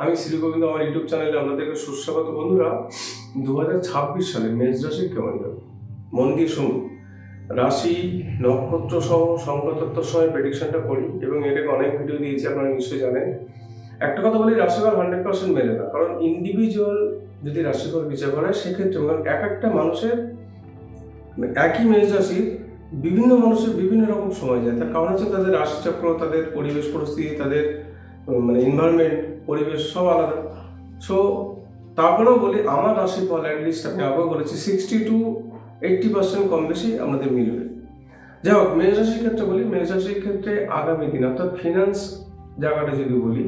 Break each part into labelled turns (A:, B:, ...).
A: আমি শ্রী গোবিন্দ আমার ইউটিউব চ্যানেলে আপনাদেরকে সুস্বাগত বন্ধুরা। দু হাজার ছাব্বিশ সালে মেষ রাশি কেমন যাবে মন দিয়ে শুনুন। রাশি নক্ষত্র সহ সংখ্যাতত্ত্ব সহ প্রেডিকশনটা করি এবং এটাকে অনেক ভিডিও দিয়েছি, আপনারা নিশ্চয়ই জানেন। একটা কথা বলি, রাশিফল হান্ড্রেড পার্সেন্ট মেলে না। কারণ ইন্ডিভিজুয়াল যদি রাশিফল বিচার করা হয়, সেক্ষেত্রে কারণ এক একটা মানুষের, একই মেষ রাশির বিভিন্ন মানুষের বিভিন্ন রকম সময় যায়। তার কারণ হচ্ছে তাদের রাশিচক্র, তাদের পরিবেশ পরিস্থিতি, তাদের মানে এনভায়রনমেন্ট পরিবেশ সব আলাদা। সো তারপরেও বলি, আমার রাশিফল অ্যাটলিস্ট আপনি আগেও বলেছি সিক্সটি টু এইট্টি পার্সেন্ট কম বেশি আমাদের মিলবে। যাই হোক, মেষ রাশির ক্ষেত্রে বলি, মেষ রাশির ক্ষেত্রে আগামী দিন, অর্থাৎ ফিনান্স জায়গাটা যদি বলি,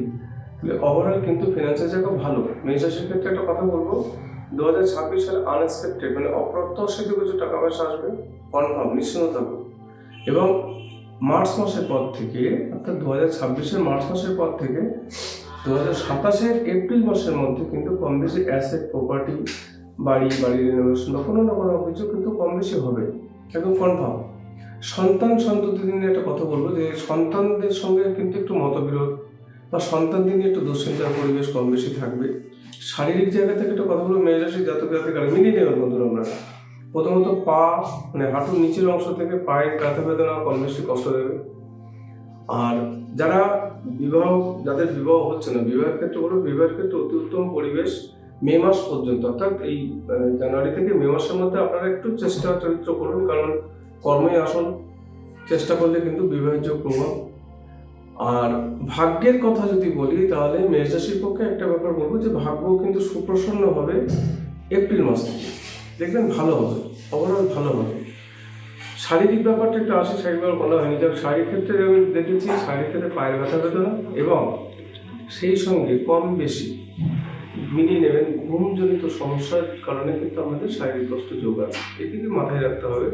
A: তাহলে ওভারঅল কিন্তু ফিনান্সের জায়গা ভালো। মেষ রাশির ক্ষেত্রে একটা কথা বলব, দু হাজার ছাব্বিশ সালে আনএক্সপেক্টেড মানে অপ্রত্যাশিত কিছু টাকা পয়সা আসবে কনফার্ম নিশ্চিন্ত থাকবে। এবং মার্চ মাসের পর থেকে, অর্থাৎ দু হাজার ছাব্বিশের মার্চ মাসের পর থেকে, দু হাজার সাতাশের এপ্রিল মাসের মধ্যে কিন্তু কম বেশি অ্যাসেট প্রপার্টি বাড়ি বাড়ি রিনোভেশন বা কোনো না কোনো কিছু কিন্তু কম বেশি হবে। একদম কনফার্ম সন্তান সন্ততি নিয়ে একটা কথা বলব যে, সন্তানদের সঙ্গে কিন্তু একটু মতবিরোধ বা সন্তানদের নিয়ে একটু দুশ্চিন্তার পরিবেশ কম বেশি থাকবে। শারীরিক জায়গা থেকে একটা কথা বলব মেয়েরাশি জাতক জাতিকার মিলিয়ে নেবেন বন্ধুরা আমরা। প্রথমত পা মানে হাঁটুর নিচের অংশ থেকে পায়ের কাঁথা বেদনা কম বেশি কষ্ট দেবে। আর যারা বিবাহ, যাদের বিবাহ হচ্ছে না, বিবাহের ক্ষেত্রে বলো, বিবাহের ক্ষেত্রে অতি উত্তম পরিবেশ মে মাস পর্যন্ত, অর্থাৎ এই জানুয়ারি থেকে মে মাসের মধ্যে আপনারা একটু চেষ্টা চরিত্র করুন, কারণ কর্মই আসল। চেষ্টা করলে কিন্তু বিবাহের যোগ প্রভাব। আর ভাগ্যের কথা যদি বলি, তাহলে মেষ পক্ষে একটা ব্যাপার বলব যে ভাগ্য কিন্তু সুপ্রসন্ন হবে এপ্রিল মাস থেকে। দেখবেন ভালো হবে ওভারঅল ভালো হবে। শারীরিক ব্যাপারটা একটু আসে শারীরিক বলা হয়নি। যে শারীরিক ক্ষেত্রে আমি দেখেছি, শারীরিক ক্ষেত্রে পায়ের ব্যথা বেদনা এবং সেই সঙ্গে কম বেশি মিলিয়ে নেবেন ঘুমজনিত সমস্যার কারণে কিন্তু আমাদের শারীরিক কষ্ট যোগ আছে। এদিকে মাথায় রাখতে হবে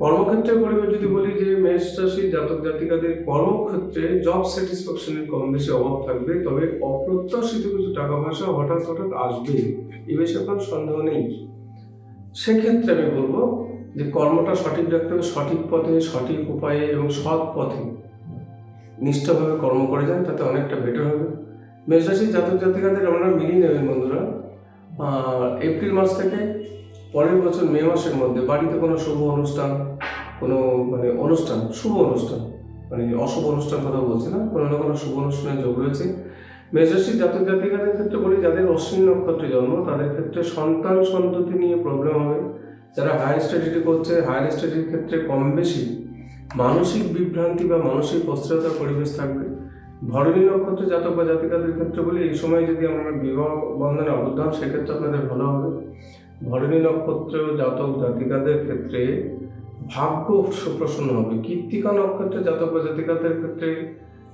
A: কর্মক্ষেত্রে পরিবার যদি বলি যে মেষ রাশি জাতক জাতিকাদের কর্মক্ষেত্রে জব স্যাটিসফ্যাকশনের কম বেশি অভাব থাকবে, তবে অপ্রত্যাশিত কিছু টাকা পয়সা হঠাৎ হঠাৎ আসবে, এ বিষয়ে কোনো সন্দেহ নেই। সেক্ষেত্রে আমি বলব যে কর্মটা সঠিক রাখতে হবে সঠিক পথে, সঠিক উপায়ে এবং সৎ পথে নিষ্ঠভাবে কর্ম করে যান, তাতে অনেকটা বেটার হবে। মেষরাশি জাতক জাতিকাদের আমরা মিলিয়ে নেবেন বন্ধুরা। এপ্রিল মাস থেকে পরের বছর মে মাসের মধ্যে বাড়িতে কোনো শুভ অনুষ্ঠান, কোনো মানে অনুষ্ঠান, শুভ অনুষ্ঠান মানে অশুভ অনুষ্ঠান কথা বলছি না, কোনো না কোনো শুভ অনুষ্ঠানে যোগ রয়েছে। মেষরাশি জাতক জাতিকাদের ক্ষেত্রে বলি, যাদের অশ্বিন নক্ষত্রে জন্ম, তাদের ক্ষেত্রে সন্তান সন্ততি নিয়ে প্রবলেম হবে। যারা হায়ার স্টাডিটি করছে হায়ার স্টাডির ক্ষেত্রে কম বেশি মানসিক বিভ্রান্তি বা মানসিক অস্থিরতার পরিবেশ থাকবে। ভরণী নক্ষত্র জাতক বা জাতিকাদের ক্ষেত্রে বলি, এই সময় যদি আমরা বিবাহ বন্ধনে আবদ্ধ হন সেক্ষেত্রে আপনাদের ভালো হবে। ভরণী নক্ষত্র জাতক জাতিকাদের ক্ষেত্রে ভাগ্য সুপ্রসন্ন হবে। কৃত্তিকা নক্ষত্রে জাতক বা জাতিকাদের ক্ষেত্রে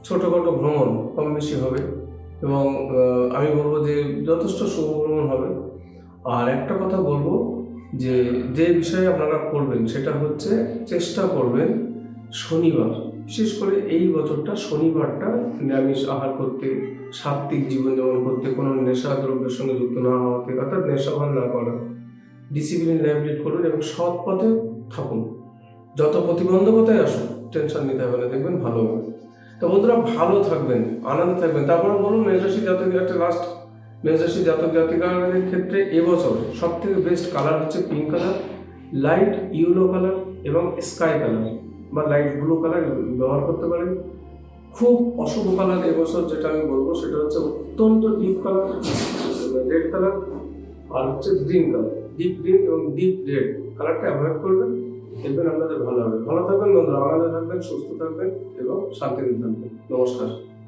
A: ছোটোখাটো ভ্রমণ কম বেশি হবে। এবং আমি বলব যে যথেষ্ট শুভ ভ্রমণ হবে। আর একটা কথা বলব যে যে বিষয়ে আপনারা করবেন সেটা হচ্ছে চেষ্টা করবেন শনিবার, বিশেষ করে এই বছরটা শনিবারটা নিরামিষ আহার করতে, সাত্ত্বিক জীবনযাপন করতে, কোনো নেশা দ্রব্যের সঙ্গে যুক্ত না হওয়াতে, অর্থাৎ নেশাভান না করা। ডিসিপ্লিন লাইফ করুন এবং সৎ পথে থাকুন। যত প্রতিবন্ধকতায় আসুন টেনশন নিতে হবে না, দেখবেন ভালো হবে। তো বন্ধুরা ভালো থাকবেন, আনন্দ থাকবেন। তারপরে বলুন মেজরাশি জাতক একটা লাস্ট মেজরাশি জাতক জাতিকাদের ক্ষেত্রে এবছর সব থেকে বেস্ট কালার হচ্ছে pink colour light yellow colour এবং স্কাই কালার বা লাইট ব্লু কালার ব্যবহার করতে পারেন। খুব অশুভ কালার এবছর যেটা আমি বলব, সেটা হচ্ছে অত্যন্ত ডিপ কালার রেড কালার আর হচ্ছে গ্রিন কালার ডিপ গ্রিন এবং ডিপ রেড কালারটা অ্যাভয়েড করবেন, দেখবেন আপনাদের ভালো হবে। ভালো থাকবেন বন্ধুরা আনন্দে থাকবেন, সুস্থ থাকবেন এবং শান্তিতে থাকবেন। নমস্কার।